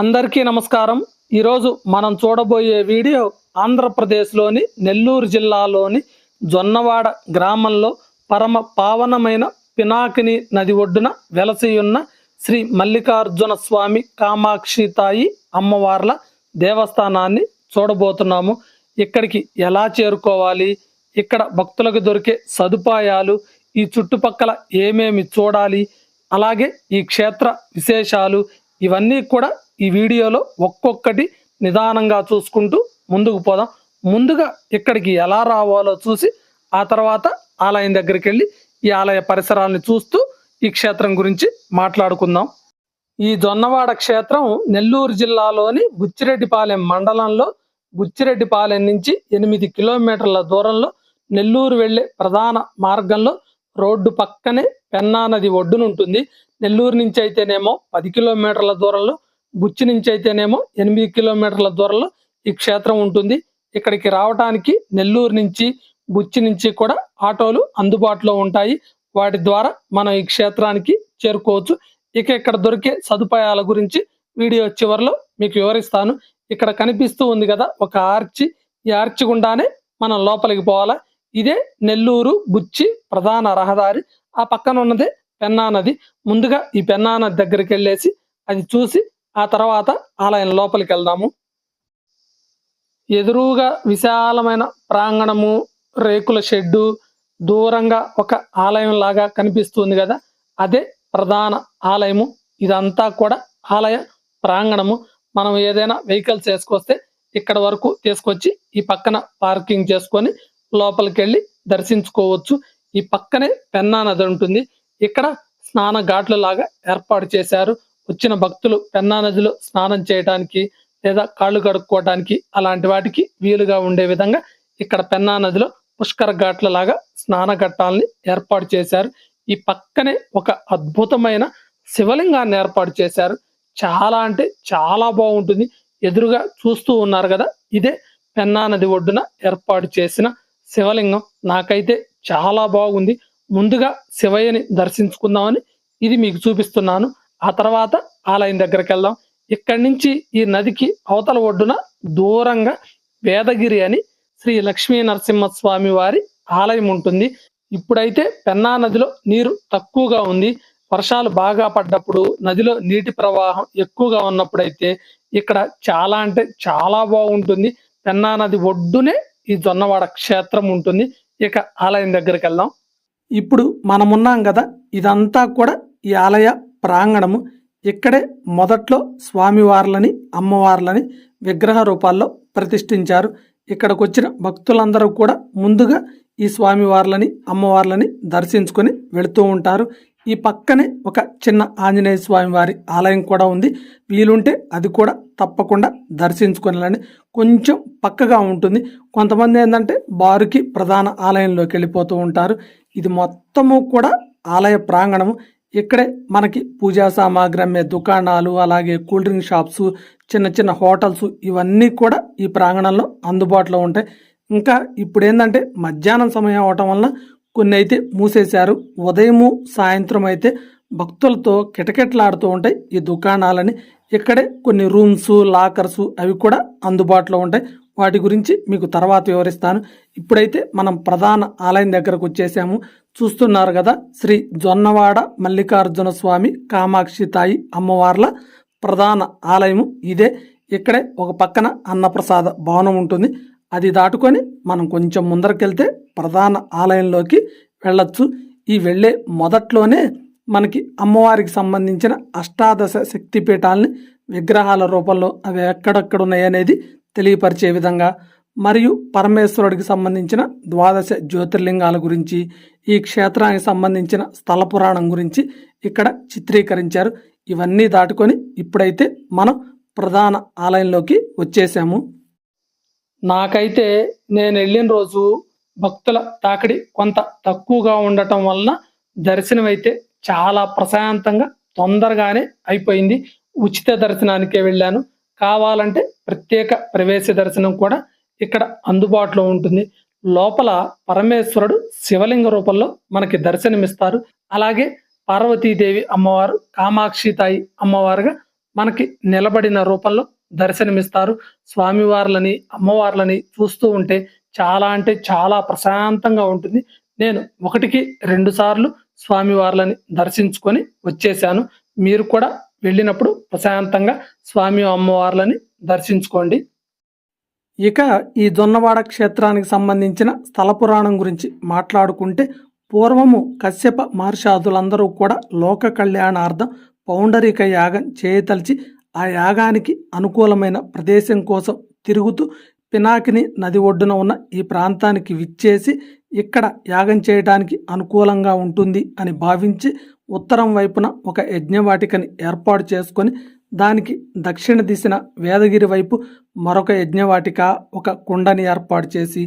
అందరికీ నమస్కారం. ఈరోజు మనం చూడబోయే వీడియో ఆంధ్రప్రదేశ్లోని నెల్లూరు జిల్లాలోని జొన్నవాడ గ్రామంలో పరమ పావనమైన పినాకిని నది ఒడ్డున వెలసియున్న శ్రీ మల్లికార్జున స్వామి కామాక్షి తాయి అమ్మవార్ల దేవస్థానాన్ని చూడబోతున్నాము. ఇక్కడికి ఎలా చేరుకోవాలి? ఇక్కడ భక్తులకు దొరికే సదుపాయాలు ఈ చుట్టుపక్కల ఏమేమి చూడాలి? అలాగే ఈ క్షేత్ర విశేషాలు ఇవన్నీ కూడా ఈ వీడియోలో ఒక్కొక్కటి నిదానంగా చూసుకుంటూ ముందుకు పోదాం. ముందుగా ఇక్కడికి ఎలా రావాలో చూసి ఆ తర్వాత ఆలయం దగ్గరికి వెళ్ళి ఈ ఆలయ పరిసరాలను చూస్తూ ఈ క్షేత్రం గురించి మాట్లాడుకుందాం. ఈ జొన్నవాడ క్షేత్రం నెల్లూరు జిల్లాలోని బుచ్చిరెడ్డిపాలెం మండలంలో బుచ్చిరెడ్డిపాలెం నుంచి ఎనిమిది కిలోమీటర్ల దూరంలో నెల్లూరు వెళ్ళే ప్రధాన మార్గంలో రోడ్డు పక్కనే పెన్నా నది ఒడ్డునుంటుంది. నెల్లూరు నుంచి అయితేనేమో పది కిలోమీటర్ల దూరంలో బుచ్చి నుంచి అయితేనేమో ఎనిమిది కిలోమీటర్ల దూరంలో ఈ క్షేత్రం ఉంటుంది. ఇక్కడికి రావడానికి నెల్లూరు నుంచి బుచ్చి నుంచి కూడా ఆటోలు అందుబాటులో ఉంటాయి. వాటి ద్వారా మనం ఈ క్షేత్రానికి చేరుకోవచ్చు. ఇక ఇక్కడ దొరికే సదుపాయాల గురించి వీడియో చివరిలో మీకు వివరిస్తాను. ఇక్కడ కనిపిస్తూ ఉంది కదా ఒక ఆర్చి. ఈ ఆర్చి గుండానే మనం లోపలికి పోవాలా? ఇదే నెల్లూరు బుచ్చి ప్రధాన రహదారి. ఆ పక్కన ఉన్నదే పెన్నా నది. ముందుగా ఈ పెన్నా నది దగ్గరికి వెళ్ళేసి అది చూసి ఆ తర్వాత ఆలయం లోపలికి వెళ్దాము. ఎదురుగా విశాలమైన ప్రాంగణము రేకుల షెడ్డు దూరంగా ఒక ఆలయం లాగా కనిపిస్తుంది కదా. అదే ప్రధాన ఆలయము. ఇదంతా కూడా ఆలయ ప్రాంగణము. మనం ఏదైనా వెహికల్స్ వేసుకొస్తే ఇక్కడ వరకు తీసుకొచ్చి ఈ పక్కన పార్కింగ్ చేసుకొని లోపలికి వెళ్ళి దర్శించుకోవచ్చు. ఈ పక్కనే పెన్నా నది ఉంటుంది. ఇక్కడ స్నాన ఘాట్ల లాగా ఏర్పాటు చేశారు. వచ్చిన భక్తులు పెన్నా నదిలో స్నానం చేయడానికి లేదా కాళ్ళు కడుక్కోవడానికి అలాంటి వాటికి వీలుగా ఉండే విధంగా ఇక్కడ పెన్నా నదిలో పుష్కర ఘాట్ల లాగా స్నాన ఘట్టాలని ఏర్పాటు చేశారు. ఈ పక్కనే ఒక అద్భుతమైన శివలింగాన్ని ఏర్పాటు చేశారు. చాలా అంటే చాలా బాగుంటుంది. ఎదురుగా చూస్తూ ఉన్నారు కదా ఇదే పెన్నా నది ఒడ్డున ఏర్పాటు చేసిన శివలింగం. నాకైతే చాలా బాగుంది. ముందుగా శివయ్యని దర్శించుకుందామని ఇది మీకు చూపిస్తున్నాను. ఆ తర్వాత ఆలయం దగ్గరికి వెళ్దాం. ఇక్కడి నుంచి ఈ నదికి అవతల ఒడ్డున దూరంగా వేదగిరి అని శ్రీ లక్ష్మీ నరసింహస్వామి వారి ఆలయం ఉంటుంది. ఇప్పుడైతే పెన్నా నదిలో నీరు తక్కువగా ఉంది. వర్షాలు బాగా పడ్డప్పుడు నదిలో నీటి ప్రవాహం ఎక్కువగా ఉన్నప్పుడైతే ఇక్కడ చాలా అంటే చాలా బాగుంటుంది. పెన్నా నది ఒడ్డునే ఈ జొన్నవాడ క్షేత్రం ఉంటుంది. ఇక ఆలయం దగ్గరికి వెళ్దాం. ఇప్పుడు మనమున్నాం కదా ఇదంతా కూడా ఈ ఆలయ ప్రాంగణము ఇక్కడే మొదట్లో స్వామివార్లని అమ్మవార్లని విగ్రహ రూపాల్లో ప్రతిష్ఠించారు. ఇక్కడికి వచ్చిన భక్తులందరూ కూడా ముందుగా ఈ స్వామివార్లని అమ్మవార్లని దర్శించుకొని వెళుతూ ఉంటారు. ఈ పక్కనే ఒక చిన్న ఆంజనేయ స్వామి వారి ఆలయం కూడా ఉంది. వీలుంటే అది కూడా తప్పకుండా దర్శించుకుని కొంచెం పక్కగా ఉంటుంది. కొంతమంది ఏంటంటే బారుకి ప్రధాన ఆలయంలోకి వెళ్ళిపోతూ ఉంటారు. ఇది మొత్తము కూడా ఆలయ ప్రాంగణము. ఇక్కడే మనకి పూజా సామాగ్రి అమ్మే దుకాణాలు అలాగే కూల్ డ్రింక్ షాప్స్ చిన్న చిన్న హోటల్స్ ఇవన్నీ కూడా ఈ ప్రాంగణంలో అందుబాటులో ఉంటాయి. ఇంకా ఇప్పుడు ఏంటంటే మధ్యాహ్నం సమయం అవటం వలన కొన్ని అయితే మూసేశారు. ఉదయము సాయంత్రం అయితే భక్తులతో కిటకిటలాడుతూ ఉంటాయి ఈ దుకాణాలని. ఇక్కడే కొన్ని రూమ్స్ లాకర్స్ అవి కూడా అందుబాటులో ఉంటాయి. వాటి గురించి మీకు తర్వాత వివరిస్తాను. ఇప్పుడైతే మనం ప్రధాన ఆలయం దగ్గరకు వచ్చేసాము. చూస్తున్నారు కదా శ్రీ జొన్నవాడ మల్లికార్జున స్వామి కామాక్షి తాయి అమ్మవార్ల ప్రధాన ఆలయము ఇదే. ఇక్కడే ఒక పక్కన అన్నప్రసాద భవనం ఉంటుంది. అది దాటుకొని మనం కొంచెం ముందరకెళ్తే ప్రధాన ఆలయంలోకి వెళ్ళొచ్చు. ఈ వెళ్ళే మొదట్లోనే మనకి అమ్మవారికి సంబంధించిన అష్టాదశ శక్తిపీఠాలని విగ్రహాల రూపంలో అవి ఎక్కడెక్కడ ఉన్నాయనేది తెలియపరిచే విధంగా మరియు పరమేశ్వరుడికి సంబంధించిన ద్వాదశ జ్యోతిర్లింగాల గురించి ఈ క్షేత్రానికి సంబంధించిన స్థల పురాణం గురించి ఇక్కడ చిత్రీకరించారు. ఇవన్నీ దాటుకొని ఇప్పుడైతే మనం ప్రధాన ఆలయంలోకి వచ్చేసాము. నాకైతే నేను వెళ్ళిన రోజు భక్తుల తాకిడి కొంత తక్కువగా ఉండటం వలన దర్శనం అయితే చాలా ప్రశాంతంగా తొందరగానే అయిపోయింది. ఉచిత దర్శనానికే వెళ్ళాను. కావాలంటే ప్రత్యేక ప్రవేశ దర్శనం కూడా ఇక్కడ అందుబాటులో ఉంటుంది. లోపల పరమేశ్వరుడు శివలింగ రూపంలో మనకి దర్శనమిస్తారు. అలాగే పార్వతీదేవి అమ్మవారు కామాక్షి తాయి అమ్మవారుగా మనకి నిలబడిన రూపంలో దర్శనమిస్తారు. స్వామివార్లని అమ్మవార్లని చూస్తూ ఉంటే చాలా అంటే చాలా ప్రశాంతంగా ఉంటుంది. నేను ఒకటికి రెండు సార్లు స్వామివార్లని దర్శించుకొని వచ్చేసాను మీరు కూడా వెళ్ళినప్పుడు ప్రశాంతంగా స్వామి అమ్మవార్లని దర్శించుకోండి. ఇక ఈ జొన్నవాడ క్షేత్రానికి సంబంధించిన స్థల పురాణం గురించి మాట్లాడుకుంటే పూర్వము కశ్యప మహర్షాదులందరూ కూడా లోక కళ్యాణార్థం పౌండరిక యాగం చేయతలిచి ఆ యాగానికి అనుకూలమైన ప్రదేశం కోసం తిరుగుతూ పినాకిని నది ఒడ్డున ఉన్న ఈ ప్రాంతానికి విచ్చేసి ఇక్కడ యాగం చేయడానికి అనుకూలంగా ఉంటుంది అని భావించి ఉత్తరం వైపున ఒక యజ్ఞవాటికని ఏర్పాటు చేసుకొని దానికి దక్షిణ దిశన వేదగిరి వైపు మరొక యజ్ఞవాటిక ఒక కుండని ఏర్పాటు చేసి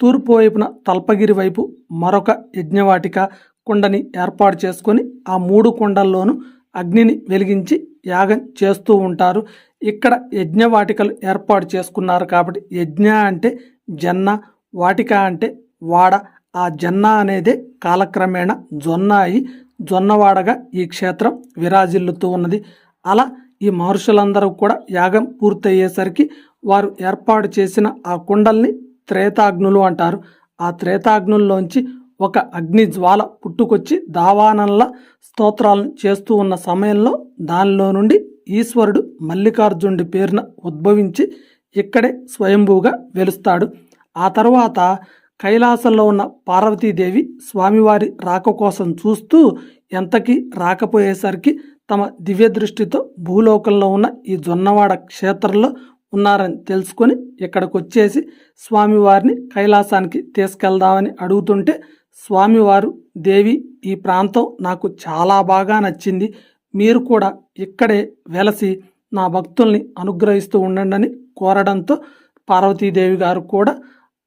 తూర్పు వైపున తల్పగిరి వైపు మరొక యజ్ఞవాటిక కుండని ఏర్పాటు చేసుకొని ఆ మూడు కుండల్లోనూ అగ్నిని వెలిగించి యాగం చేస్తూ ఉంటారు. ఇక్కడ యజ్ఞవాటికలు ఏర్పాటు చేసుకున్నారు కాబట్టి యజ్ఞ అంటే జన్న వాటిక అంటే వాడ. ఆ జన్న అనేదే కాలక్రమేణా జొన్న అయి జొన్నవాడగా ఈ క్షేత్రం విరాజిల్లుతూ ఉన్నది. అలా ఈ మహర్షులందరూ కూడా యాగం పూర్తయ్యేసరికి వారు ఏర్పాటు చేసిన ఆ కుండల్ని త్రేతాగ్నులు అంటారు. ఆ త్రేతాగ్నుల్లోంచి ఒక అగ్ని జ్వాల పుట్టుకొచ్చి దావానంల స్తోత్రాలను చేస్తూ ఉన్న సమయంలో దానిలో నుండి ఈశ్వరుడు మల్లికార్జునుడి పేరున ఉద్భవించి ఇక్కడే స్వయంభూగా వెలుస్తాడు. ఆ తర్వాత కైలాసంలో ఉన్న పార్వతీదేవి స్వామివారి రాక కోసం చూస్తూ ఎంతకీ రాకపోయేసరికి తమ దివ్య దృష్టితో భూలోకంలో ఉన్న ఈ జొన్నవాడ క్షేత్రంలో ఉన్నారని తెలుసుకొని ఇక్కడికి వచ్చేసి స్వామివారిని కైలాసానికి తీసుకెళ్దామని అడుగుతుంటే స్వామివారు దేవి ఈ ప్రాంతం నాకు చాలా బాగా నచ్చింది. మీరు కూడా ఇక్కడే వెలసి నా భక్తుల్ని అనుగ్రహిస్తూ ఉండండి అని కోరడంతో పార్వతీదేవి గారు కూడా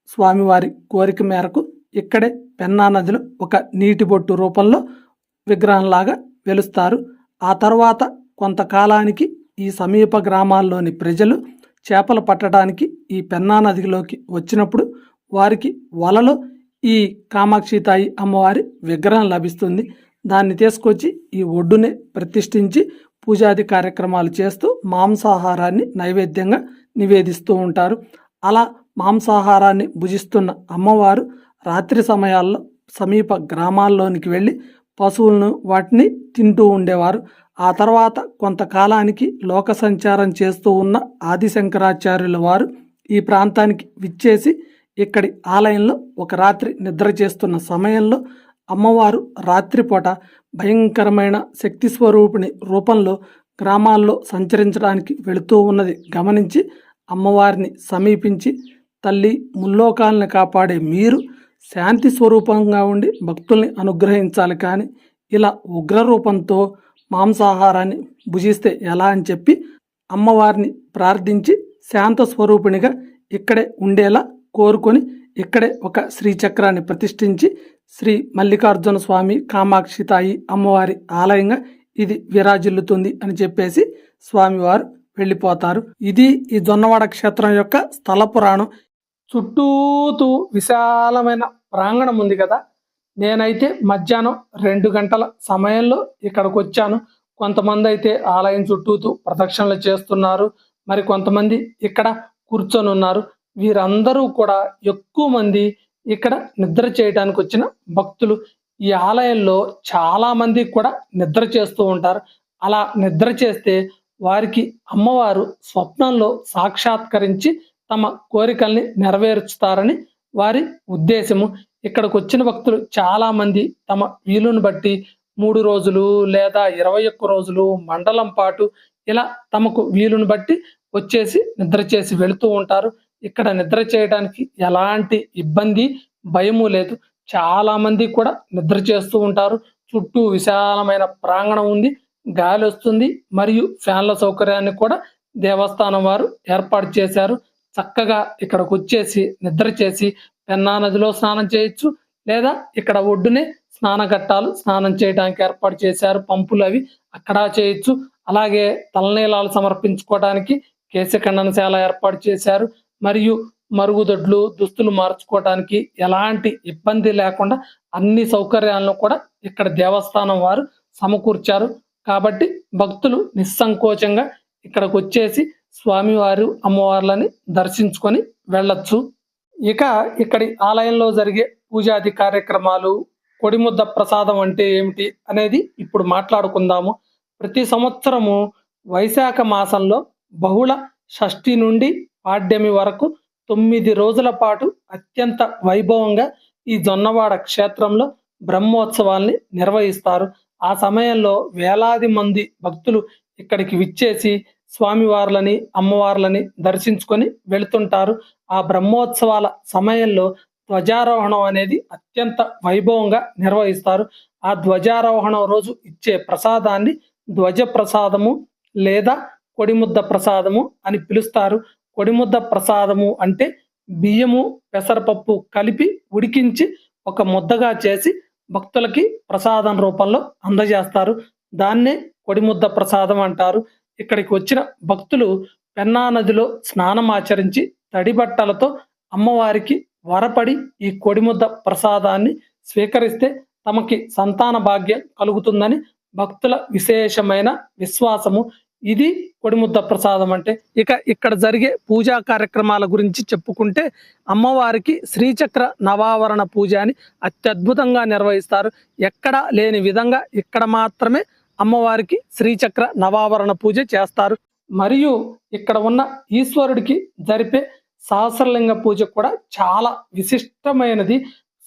స్వామివారి కోరిక మేరకు ఇక్కడే పెన్నా నదిలో ఒక నీటి బొట్టు రూపంలో విగ్రహంలాగా వెలుస్తారు. ఆ తర్వాత కొంతకాలానికి ఈ సమీప గ్రామాల్లోని ప్రజలు చేపలు పట్టడానికి ఈ పెన్నా నదిలోకి వచ్చినప్పుడు వారికి వలలో ఈ కామాక్షి తాయి అమ్మవారి విగ్రహం లభిస్తుంది. దాన్ని తీసుకొచ్చి ఈ ఒడ్డునే ప్రతిష్ఠించి పూజాది కార్యక్రమాలు చేస్తూ మాంసాహారాన్ని నైవేద్యంగా నివేదిస్తూ ఉంటారు. అలా మాంసాహారాన్ని భుజిస్తున్న అమ్మవారు రాత్రి సమయాల్లో సమీప గ్రామాల్లోనికి వెళ్ళి పశువులను వాటిని తింటూ ఉండేవారు. ఆ తర్వాత కొంతకాలానికి లోక సంచారం చేస్తూ ఉన్న ఆదిశంకరాచార్యుల వారు ఈ ప్రాంతానికి విచ్చేసి ఇక్కడి ఆలయంలో ఒక రాత్రి నిద్ర చేస్తున్న సమయంలో అమ్మవారు రాత్రిపూట భయంకరమైన శక్తి స్వరూపిణి రూపంలో గ్రామాల్లో సంచరించడానికి వెళుతూ ఉన్నది గమనించి అమ్మవారిని సమీపించి తల్లి ముల్లోకాలను కాపాడే మీరు శాంతి స్వరూపంగా ఉండి భక్తుల్ని అనుగ్రహించాలి కానీ ఇలా ఉగ్ర రూపంతో మాంసాహారాన్ని భుజిస్తే ఎలా అని చెప్పి అమ్మవారిని ప్రార్థించి శాంత స్వరూపిణిగా ఇక్కడే ఉండేలా కోరుకొని ఇక్కడే ఒక శ్రీచక్రాన్ని ప్రతిష్ఠించి శ్రీ మల్లికార్జున స్వామి కామాక్షి తాయి అమ్మవారి ఆలయంగా ఇది విరాజిల్లుతుంది అని చెప్పేసి స్వామివారు వెళ్ళిపోతారు. ఇది ఈ జొన్నవాడ క్షేత్రం యొక్క స్థల పురాణం. చుట్టూతూ విశాలమైన ప్రాంగణం ఉంది కదా. నేనైతే మధ్యాహ్నం రెండు గంటల సమయంలో ఇక్కడికి వచ్చాను కొంతమంది అయితే ఆలయం చుట్టూతూ ప్రదక్షిణలు చేస్తున్నారు. మరి కొంతమంది ఇక్కడ కూర్చొని ఉన్నారు వీరందరూ కూడా ఎక్కువ మంది ఇక్కడ నిద్ర చేయడానికి వచ్చిన భక్తులు. ఈ ఆలయంలో చాలా మంది కూడా నిద్ర చేస్తూ ఉంటారు. అలా నిద్ర చేస్తే వారికి అమ్మవారు స్వప్నంలో సాక్షాత్కరించి తమ కోరికల్ని నెరవేర్చుతారని వారి ఉద్దేశము. ఇక్కడికి వచ్చిన భక్తులు చాలా మంది తమ వీలుని బట్టి మూడు రోజులు లేదా ఇరవై ఒక్క రోజులు మండలం పాటు ఇలా తమకు వీలుని బట్టి వచ్చేసి నిద్ర చేసి వెళుతూ ఉంటారు. ఇక్కడ నిద్ర చేయడానికి ఎలాంటి ఇబ్బంది భయము లేదు. చాలా మంది కూడా నిద్ర చేస్తూ ఉంటారు. చుట్టూ విశాలమైన ప్రాంగణం ఉంది. గాలి వస్తుంది. మరియు ఫ్యాన్ల సౌకర్యాన్ని కూడా దేవస్థానం వారు ఏర్పాటు చేశారు. చక్కగా ఇక్కడికి వచ్చేసి నిద్ర చేసి పెన్నా నదిలో స్నానం చేయొచ్చు. లేదా ఇక్కడ ఒడ్డునే స్నానఘట్టాలు స్నానం చేయడానికి ఏర్పాటు చేశారు. పంపులు అవి అక్కడ చేయొచ్చు. అలాగే తలనీలాలు సమర్పించుకోవడానికి కేశఖండనశాల ఏర్పాటు చేశారు. మరియు మరుగుదొడ్లు దుస్తులు మార్చుకోవడానికి ఎలాంటి ఇబ్బంది లేకుండా అన్ని సౌకర్యాలను కూడా ఇక్కడ దేవస్థానం వారు సమకూర్చారు. కాబట్టి భక్తులు నిస్సంకోచంగా ఇక్కడికి వచ్చేసి స్వామివారు అమ్మవార్లని దర్శించుకొని వెళ్ళొచ్చు. ఇక ఇక్కడి ఆలయంలో జరిగే పూజాది కార్యక్రమాలు కొడిముద్ద ప్రసాదం అంటే ఏమిటి అనేది ఇప్పుడు మాట్లాడుకుందాము. ప్రతి సంవత్సరము వైశాఖ మాసంలో బహుళ షష్ఠి నుండి పాడ్యమి వరకు తొమ్మిది రోజుల పాటు అత్యంత వైభవంగా ఈ జొన్నవాడ క్షేత్రంలో బ్రహ్మోత్సవాల్ని నిర్వహిస్తారు. ఆ సమయంలో వేలాది మంది భక్తులు ఇక్కడికి విచ్చేసి స్వామివార్లని అమ్మవార్లని దర్శించుకొని వెళుతుంటారు. ఆ బ్రహ్మోత్సవాల సమయంలో ధ్వజారోహణం అనేది అత్యంత వైభవంగా నిర్వహిస్తారు. ఆ ధ్వజారోహణం రోజు ఇచ్చే ప్రసాదాన్ని ధ్వజ ప్రసాదము లేదా కొడిముద్ద ప్రసాదము అని పిలుస్తారు. కొడిముద్ద ప్రసాదము అంటే బియ్యము పెసరపప్పు కలిపి ఉడికించి ఒక ముద్దగా చేసి భక్తులకి ప్రసాదం రూపంలో అందజేస్తారు. దాన్నే కొడిముద్ద ప్రసాదం అంటారు. ఇక్కడికి వచ్చిన భక్తులు పెన్నా నదిలో స్నానం ఆచరించి తడి బట్టలతో అమ్మవారికి వరపడి ఈ కొడిముద్ద ప్రసాదాన్ని స్వీకరిస్తే తమకి సంతాన భాగ్యం కలుగుతుందని భక్తుల విశేషమైన విశ్వాసము. ఇది కొడిముద్ద ప్రసాదం అంటే. ఇక ఇక్కడ జరిగే పూజా కార్యక్రమాల గురించి చెప్పుకుంటే అమ్మవారికి శ్రీచక్ర నవావరణ పూజ అని అత్యద్భుతంగా నిర్వహిస్తారు. ఎక్కడా లేని విధంగా ఇక్కడ మాత్రమే అమ్మవారికి శ్రీచక్ర నవావరణ పూజ చేస్తారు. మరియు ఇక్కడ ఉన్న ఈశ్వరుడికి జరిపే సహస్రలింగ పూజ కూడా చాలా విశిష్టమైనది.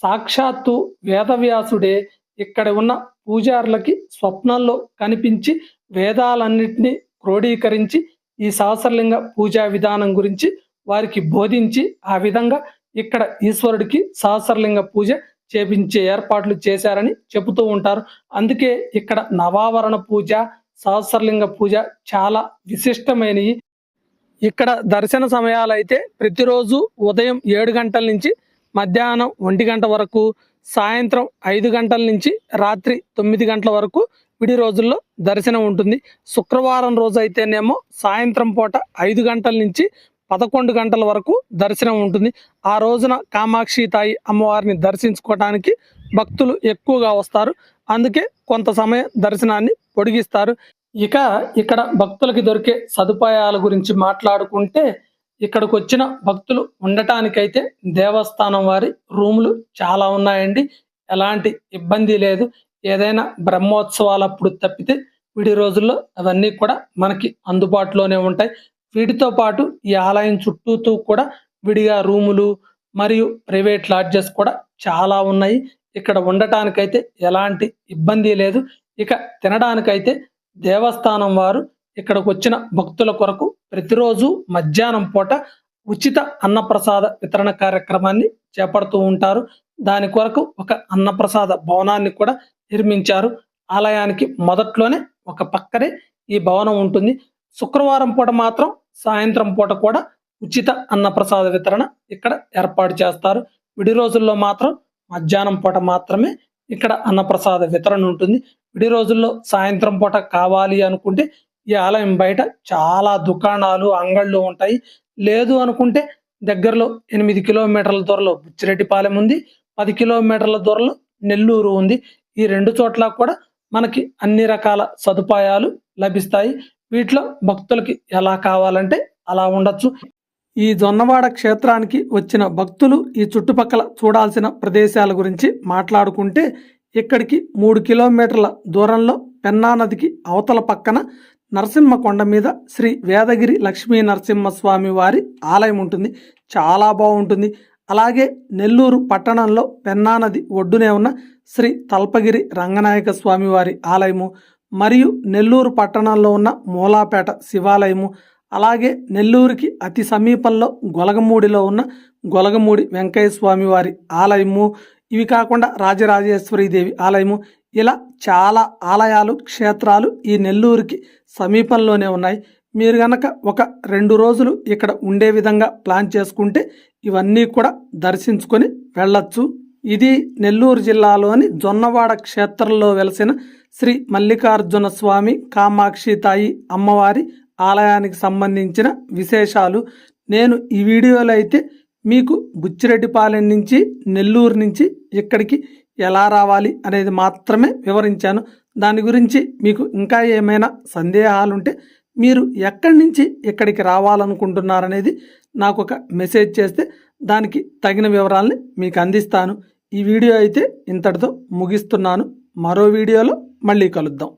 సాక్షాత్తు వేదవ్యాసుడే ఇక్కడ ఉన్న పూజారులకి స్వప్నంలో కనిపించి వేదాలన్నింటినీ క్రోడీకరించి ఈ సహస్రలింగ పూజా విధానం గురించి వారికి బోధించి ఆ విధంగా ఇక్కడ ఈశ్వరుడికి సహస్రలింగ పూజ చేపించే ఏర్పాట్లు చేశారని చెబుతూ ఉంటారు. అందుకే ఇక్కడ నవావరణ పూజ సహస్రలింగ పూజ చాలా విశిష్టమైనవి. ఇక్కడ దర్శన సమయాలు అయితే ప్రతిరోజు ఉదయం ఏడు గంటల నుంచి మధ్యాహ్నం ఒంటి గంట వరకు సాయంత్రం ఐదు గంటల నుంచి రాత్రి తొమ్మిది గంటల వరకు విడి రోజుల్లో దర్శనం ఉంటుంది. శుక్రవారం రోజు అయితేనేమో సాయంత్రం పూట ఐదు గంటల నుంచి పదకొండు గంటల వరకు దర్శనం ఉంటుంది. ఆ రోజున కామాక్షి తాయి అమ్మవారిని దర్శించుకోవడానికి భక్తులు ఎక్కువగా వస్తారు. అందుకే కొంత సమయం దర్శనాన్ని పొడిగిస్తారు. ఇక ఇక్కడ భక్తులకి దొరికే సదుపాయాల గురించి మాట్లాడుకుంటే ఇక్కడికి వచ్చిన భక్తులు ఉండటానికైతే దేవస్థానం వారి రూములు చాలా ఉన్నాయండి. ఎలాంటి ఇబ్బంది లేదు. ఏదైనా బ్రహ్మోత్సవాలప్పుడు తప్పితే విడి రోజుల్లో అవన్నీ కూడా మనకి అందుబాటులోనే ఉంటాయి. వీటితో పాటు ఈ ఆలయం చుట్టూతూ కూడా విడిగా రూములు మరియు ప్రైవేట్ లాడ్జెస్ కూడా చాలా ఉన్నాయి. ఇక్కడ ఉండటానికైతే ఎలాంటి ఇబ్బంది లేదు. ఇక తినడానికైతే దేవస్థానం వారు ఇక్కడికి వచ్చిన భక్తుల కొరకు ప్రతిరోజు మధ్యాహ్నం పూట ఉచిత అన్నప్రసాద వితరణ కార్యక్రమాన్ని చేపడుతూ ఉంటారు. దాని కొరకు ఒక అన్నప్రసాద భవనాన్ని కూడా నిర్మించారు. ఆలయానికి మొదట్లోనే ఒక పక్కనే ఈ భవనం ఉంటుంది. శుక్రవారం పూట మాత్రం సాయంత్రం పూట కూడా ఉచిత అన్నప్రసాద వితరణ ఇక్కడ ఏర్పాటు చేస్తారు. విడి రోజుల్లో మాత్రం మధ్యాహ్నం పూట మాత్రమే ఇక్కడ అన్నప్రసాద వితరణ ఉంటుంది. విడి రోజుల్లో సాయంత్రం పూట కావాలి అనుకుంటే ఈ ఆలయం బయట చాలా దుకాణాలు అంగళ్ళు ఉంటాయి. లేదు అనుకుంటే దగ్గరలో ఎనిమిది కిలోమీటర్ల దూరంలో బుచ్చిరెడ్డిపాలెం ఉంది. పది కిలోమీటర్ల దూరంలో నెల్లూరు ఉంది. ఈ రెండు చోట్ల కూడా మనకి అన్ని రకాల సదుపాయాలు లభిస్తాయి. వీటిలో భక్తులకి ఎలా కావాలంటే అలా ఉండొచ్చు. ఈ జొన్నవాడ క్షేత్రానికి వచ్చిన భక్తులు ఈ చుట్టుపక్కల చూడాల్సిన ప్రదేశాల గురించి మాట్లాడుకుంటే ఇక్కడికి మూడు కిలోమీటర్ల దూరంలో పెన్నా నదికి అవతల పక్కన నరసింహకొండ మీద శ్రీ వేదగిరి లక్ష్మీ నరసింహస్వామి వారి ఆలయం ఉంటుంది. చాలా బాగుంటుంది. అలాగే నెల్లూరు పట్టణంలో పెన్నా నది ఒడ్డునే ఉన్న శ్రీ తల్పగిరి రంగనాయక స్వామి వారి ఆలయము మరియు నెల్లూరు పట్టణంలో ఉన్న మూలాపేట శివాలయము అలాగే నెల్లూరుకి అతి సమీపంలో గొలగమూడిలో ఉన్న గొలగమూడి వెంకయ్య స్వామి వారి ఆలయము ఇవి కాకుండా రాజరాజేశ్వరీదేవి ఆలయము. ఇలా చాలా ఆలయాలు క్షేత్రాలు ఈ నెల్లూరుకి సమీపంలోనే ఉన్నాయి. మీరు గనక ఒక రెండు రోజులు ఇక్కడ ఉండే విధంగా ప్లాన్ చేసుకుంటే ఇవన్నీ కూడా దర్శించుకొని వెళ్ళొచ్చు. ఇది నెల్లూరు జిల్లాలోని జొన్నవాడ క్షేత్రంలో వెలసిన శ్రీ మల్లికార్జున స్వామి కామాక్షి తాయి అమ్మవారి ఆలయానికి సంబంధించిన విశేషాలు. నేను ఈ వీడియోలో అయితే మీకు బుచ్చిరెడ్డిపాలెం నుంచి నెల్లూరు నుంచి ఇక్కడికి ఎలా రావాలి అనేది మాత్రమే వివరించాను. దాని గురించి మీకు ఇంకా ఏమైనా సందేహాలుంటే మీరు ఎక్కడి నుంచి ఎక్కడికి రావాలనుకుంటున్నారనేది నాకు ఒక మెసేజ్ చేస్తే దానికి తగిన వివరాలని మీకు అందిస్తాను. ఈ వీడియో అయితే ఇంతటితో ముగిస్తున్నాను. మరో వీడియోలో మళ్ళీ కలుద్దాం.